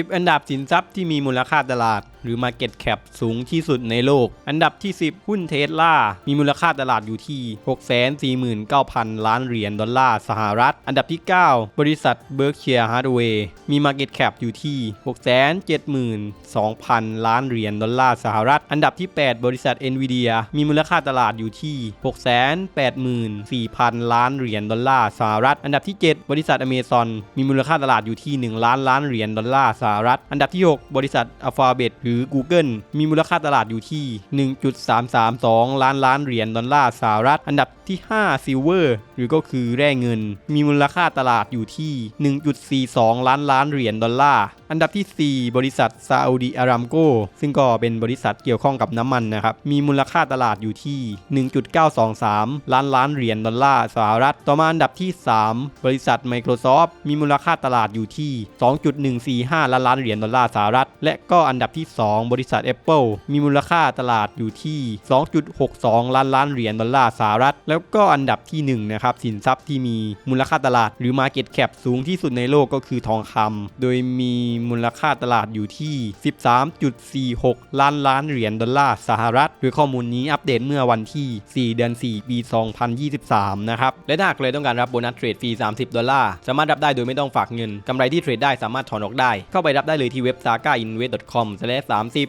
10 อันดับสินทรัพย์ที่มีมูลค่าตลาด หรือ Market Cap สูงที่สุดในโลก อันดับที่ 10 หุ้นเทสลา มีมูลค่าตลาดอยู่ที่ 649,000 ล้านเหรียญดอลลาร์สหรัฐ อันดับที่ 9 บริษัท Berkshire Hathaway มี Market Cap อยู่ที่ 672,000 ล้านเหรียญดอลลาร์สหรัฐ อันดับที่ 8 บริษัท Nvidia มีมูลค่าตลาดอยู่ที่ 684,000 ล้านเหรียญดอลลาร์สหรัฐ อันดับที่ 7 บริษัท Amazon มีมูลค่าตลาดอยู่ที่ 1 ล้านล้านเหรียญดอลลาร์สหรัฐ อันดับที่ 6 บริษัท Alphabet หรือือ Google มีมูลค่าตลาดอยู่ที่ 1.332 ล้านล้านเหรียญดอลลาร์สหรัฐ อันดับที่5 Silver หรือก็คือแร่เงิน มีมูลค่าตลาดอยู่ที่ 1.42 ล้านล้านเหรียญดอลลาร์อันดับที่ 4 บริษัทซาอุดีอารามโกซึ่งก็เป็นบริษัทเกี่ยวข้องกับน้ำมันนะครับ มีมูลค่าตลาดอยู่ที่ 1.923 ล้านล้านเหรียญดอลลาร์สหรัฐ ต่อมาอันดับที่ 3 บริษัท Microsoft มีมูลค่าตลาดอยู่ที่ 2.145 ล้านล้านเหรียญดอลลาร์สหรัฐ และก็อันดับที่ 2 บริษัท Apple มีมูลค่าตลาดอยู่ที่ 2.62 ล้านล้านเหรียญดอลลาร์สหรัฐ แล้วก็อันดับที่ 1 นะครับ สินทรัพย์ที่มีมูลค่าตลาดหรือ Market Cap สูงที่สุดในโลกก็คือทองคำโดยมีมูลค่าตลาดอยู่ที่ 13.46 ล้านล้านเหรียญดอลลาร์สหรัฐโดยข้อมูลนี้อัปเดตเมื่อวันที่ 4 เดือน 4 ปี 2023 นะครับ และถ้าหากใครต้องการรับโบนัสเทรดฟรี 30 ดอลลาร์ สามารถรับได้โดยไม่ต้องฝากเงิน กำไรที่เทรดได้สามารถถอนออกได้ เข้าไปรับได้เลยที่เว็บ sagainvest.com/30